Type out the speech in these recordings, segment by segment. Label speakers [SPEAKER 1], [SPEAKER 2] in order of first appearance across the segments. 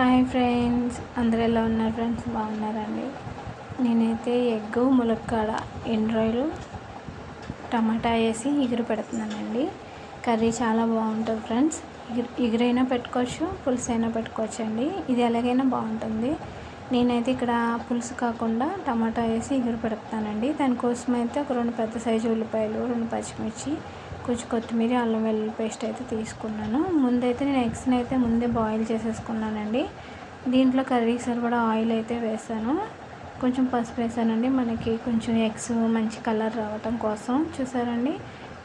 [SPEAKER 1] Hi friends అందరూ ఎలా ఉన్నారు ఫ్రెండ్స్? బాగున్నారండి. నేనైతే ఎగ్ ములక్కాడ ఎండ్రాయిలు టమాటా వేసి ఎగురు పెడుతున్నానండి. కర్రీ చాలా బాగుంటుంది ఫ్రెండ్స్. ఎగురు ఎగురైనా పెట్టుకోవచ్చు పులుసు అయినా పెట్టుకోవచ్చు అండి ఇది ఎలాగైనా బాగుంటుంది. నేనైతే ఇక్కడ పులుసు కాకుండా టమాటా వేసి ఎగురు పెడతానండి దానికోసం అయితే ఒక రెండు పెద్ద సైజు ఉల్లిపాయలు రెండు పచ్చిమిర్చి కొంచెం కొత్తిమీర అల్లం వెల్లుల్లి పేస్ట్ అయితే తీసుకున్నాను. ముందైతే నేను ఎగ్స్ని అయితే ముందే బాయిల్ చేసేసుకున్నానండి. దీంట్లో కర్రీ సరిపడా ఆయిల్ అయితే వేసాను. కొంచెం పసుపు వేసానండి. మనకి కొంచెం ఎగ్స్ మంచి కలర్ రావటం కోసం. చూసారండి?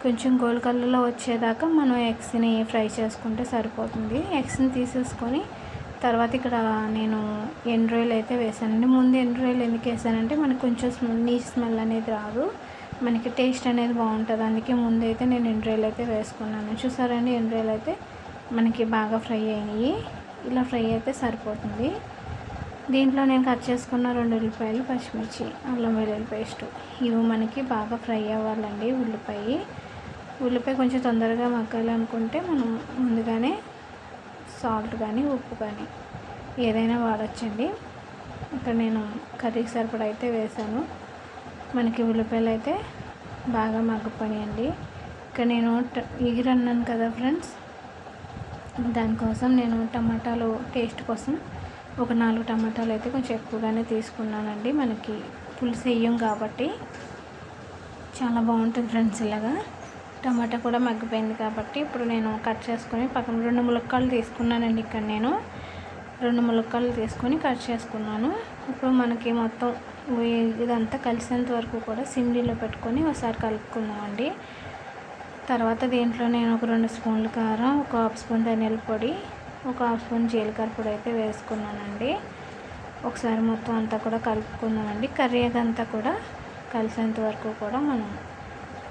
[SPEAKER 1] కొంచెం గోల్డ్ కలర్లో వచ్చేదాకా మనం ఎగ్స్ని ఫ్రై చేసుకుంటే సరిపోతుంది. ఎగ్స్ని తీసేసుకొని తర్వాత ఇక్కడ నేను ఎండ్రాయిల్ అయితే వేసానండి. ముందు ఎండ్ ఎందుకు వేసానంటే మనకు కొంచెం నీచు స్మెల్ అనేది రాదు. మనకి టేస్ట్ అనేది బాగుంటుంది. అందుకే ముందైతే నేను ఎండ్రాయిల్ అయితే వేసుకున్నాను. చూసారండి ఎండ్రాయిల్ అయితే మనకి బాగా ఫ్రై అయినాయి ఇలా ఫ్రై అయితే సరిపోతుంది. దీంట్లో నేను కట్ చేసుకున్న రెండు ఉల్లిపాయలు పచ్చిమిర్చి అల్లం వెల్లుల్లి పేస్ట్. ఇవి మనకి బాగా ఫ్రై అవ్వాలండి ఉల్లిపాయ. ఉల్లిపాయ కొంచెం తొందరగా మగ్గాలనుకుంటే మనం ముందుగానే సాల్ట్ కానీ ఉప్పు కానీ ఏదైనా వాడచ్చండి. ఇక్కడ నేను కర్రీకి సరిపడా అయితే వేసాను మనకి ఉల్లిపాయలు అయితే బాగా మగ్గిపోయాయండి ఇక్కడ నేను ఎగిరి అన్నాను కదా ఫ్రెండ్స్. దానికోసం నేను టమాటాలు టేస్ట్ కోసం ఒక నాలుగు టమాటాలు అయితే కొంచెం ఎక్కువగానే తీసుకున్నానండి. మనకి పులుసు వేయం కాబట్టి చాలా బాగుంటుంది ఫ్రెండ్స్ ఇలాగా. టమాటా కూడా మగ్గిపోయింది కాబట్టి ఇప్పుడు నేను కట్ చేసుకొని పక్కన రెండు ములక్కాలు తీసుకున్నానండి ఇక్కడ నేను. రెండు ములక్కలు తీసుకొని కట్ చేసుకున్నాను. ఇప్పుడు మనకి మొత్తం ఇదంతా కలిసేంత వరకు కూడా సిమ్లీలో పెట్టుకొని ఒకసారి కలుపుకుందామండి. తర్వాత దీంట్లో నేను ఒక రెండు స్పూన్లు కారం ఒక హాఫ్ స్పూన్ ధనియాల పొడి ఒక హాఫ్ స్పూన్ జీలకర్ర పొడి అయితే వేసుకున్నానండి. ఒకసారి మొత్తం అంతా కూడా కలుపుకుందామండి. కర్రీ అదంతా కూడా కలిసేంత వరకు కూడా మనం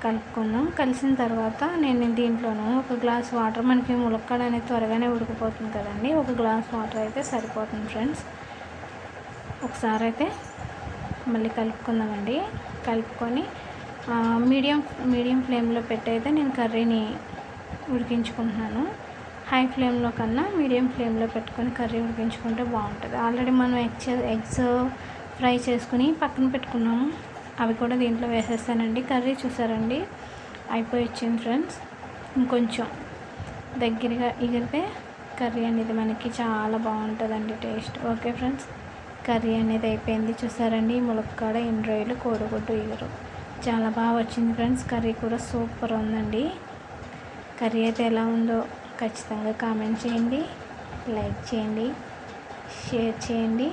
[SPEAKER 1] కలుపుకుందాం కలిసిన తర్వాత నేను దీంట్లోనూ ఒక గ్లాస్ వాటర్ మనకి ములక్కడ అనేది త్వరగానే ఉడికిపోతుంది కదండి. ఒక గ్లాస్ వాటర్ అయితే సరిపోతుంది ఫ్రెండ్స్. ఒకసారి అయితే మళ్ళీ కలుపుకుందామండి. కలుపుకొని మీడియం మీడియం ఫ్లేమ్లో పెట్టయితే నేను కర్రీని ఉడికించుకుంటున్నాను. హై ఫ్లేమ్లో కన్నా మీడియం ఫ్లేమ్లో పెట్టుకొని కర్రీ ఉడికించుకుంటే బాగుంటుంది. ఆల్రెడీ మనం ఎగ్స్ ఎగ్స్ ఫ్రై చేసుకుని పక్కన పెట్టుకున్నాము. అవి కూడా దీంట్లో వేసేస్తానండి. కర్రీ చూసారండి? అయిపోయి ఫ్రెండ్స్. ఇంకొంచెం దగ్గరగా ఎగిరితే కర్రీ అనేది మనకి చాలా బాగుంటుందండి టేస్ట్. Okay friends? కర్రీ అనేది అయిపోయింది చూసారండి. ములక్కాడ ఎండ్రాయిలు కోడిగుడ్డు ఇగురు. చాలా బాగా వచ్చింది ఫ్రెండ్స్. కర్రీ కూడా సూపర్ ఉందండి. కర్రీ అయితే ఎలా ఉందో ఖచ్చితంగా కామెంట్ చేయండి. లైక్ చేయండి. షేర్ చేయండి.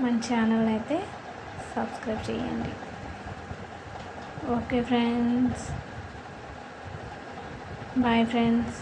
[SPEAKER 1] మన ఛానల్ అయితే సబ్స్క్రైబ్ చేయండి. Okay friends bye friends